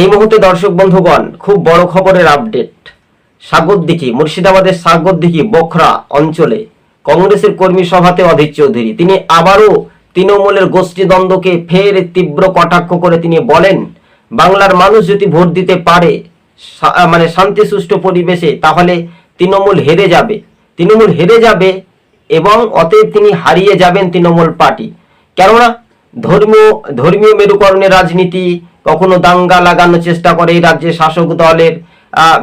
এই মুহূর্তে দর্শক বন্ধুগণ, খুব বড় খবরের আপডেট সাগরদিঘি মুর্শিদাবাদের সাগরদিঘি বখরা অঞ্চলে। কংগ্রেসের কর্মী সভাতে অধীর চৌধুরী। তিনি আবারও তৃণমূলের গোষ্ঠীদ্বন্দ্বকে ফের তীব্র কটাক্ষ করে তিনি বলেন, বাংলার মানুষ যদি ভোট দিতে পারে মানে শান্তি সুষ্ঠু পরিবেশে, তাহলে তৃণমূল হেরে যাবে। তৃণমূল হেরে যাবে এবং অতএব তিনি হারিয়ে যাবেন তৃণমূল পার্টি। কেননা, ধর্মীয় ধর্মীয় মেরুকরণের রাজনীতি কখনো দাঙ্গা লাগানোর চেষ্টা করে এই রাজ্যের শাসক দলের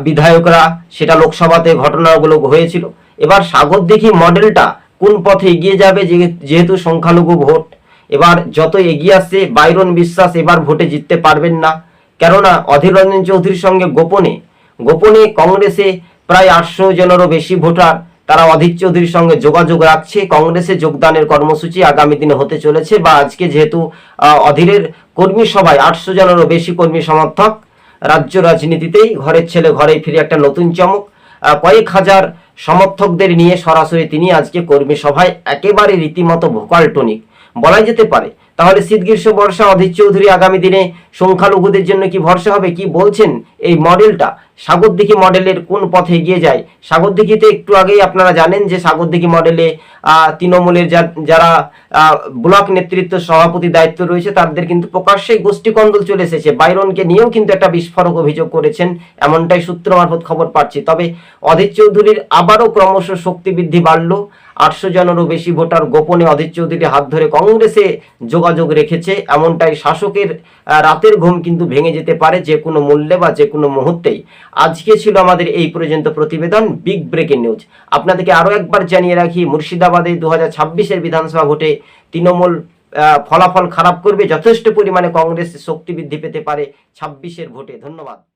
বিধায়করা, সেটা লোকসভাতে ঘটনাগুলো হয়েছিল। এবার সাগর দেখি মডেলটা কোন পথে এগিয়ে যাবে যেহেতু সংখ্যালঘু ভোট। এবার যত এগিয়ে আসছে, বাইরন বিশ্বাস এবার ভোটে জিততে পারবেন না। কেননা, অধীর রঞ্জন চৌধুরীর সঙ্গে গোপনে গোপনে কংগ্রেসে প্রায় আটশো জনেরও বেশি ভোটার তারা অধীর চৌধুরীর সঙ্গে যোগাযোগ রাখছে। কংগ্রেসে যোগদানের কর্মসূচি আগামী দিনে হতে চলেছে বা আজকে যেহেতু অধীরের কর্মী সভায় আটশো জনেরও বেশি কর্মী সমর্থক রাজ্য রাজনীতিতেই ঘরের ছেলে ঘরেই ফিরে একটা নতুন চমক। কয়েক হাজার সমর্থকদের নিয়ে সরাসরি তিনি আজকে কর্মী সভায় একেবারে রীতিমতো ভোকাল টনিক। বলা যেতে পারে, তাহলে শীত, গ্রীষ্ম, বর্ষা, অধীর চৌধুরী আগামী দিনে সংখ্যালঘুদের জন্য কি ভরসা হবে? কি বলছেন এই মডেলটা? সাগরদিঘি মডেলের কোন পথে এগিয়ে যায়? সাগরদিঘিতে একটু আগেই আপনারা জানেন যে সাগরদিঘি মডেলে তৃণমূলের যারা ব্লক নেতৃত্ব সভাপতি দায়িত্ব রয়েছে, তাদের কিন্তু প্রকাশ্যেই গোষ্ঠী কন্দল চলে এসেছে। বাইরনকে নিয়েও কিন্তু একটা বিস্ফোরক অভিযোগ করেছেন, এমনটাই সূত্র মারফত খবর পাচ্ছি। তবে অধীর চৌধুরীর আবারও ক্রমশ শক্তি বৃদ্ধি বাড়লো। আটশো জনেরও বেশি ভোটার গোপনে অধীর চৌধুরীর হাত ধরে কংগ্রেসে যোগাযোগ রেখেছে। এমনটাই শাসকের রাতের ঘুম কিন্তু ভেঙে যেতে পারে যে কোনো মূল্যে বা যে কোনো মুহূর্তেই। আজকে ছিল আমাদের এই পর্যন্ত প্রতিবেদন বিগ ব্রেকিং নিউজ আপনাদেরকে আরও একবার জানিয়ে রাখি, মুর্শিদাবাদে দু হাজার বিধানসভা ভোটে তৃণমূল ফলাফল খারাপ করবে, যথেষ্ট পরিমাণে কংগ্রেস শক্তি বৃদ্ধি পেতে পারে ছাব্বিশের ভোটে। ধন্যবাদ।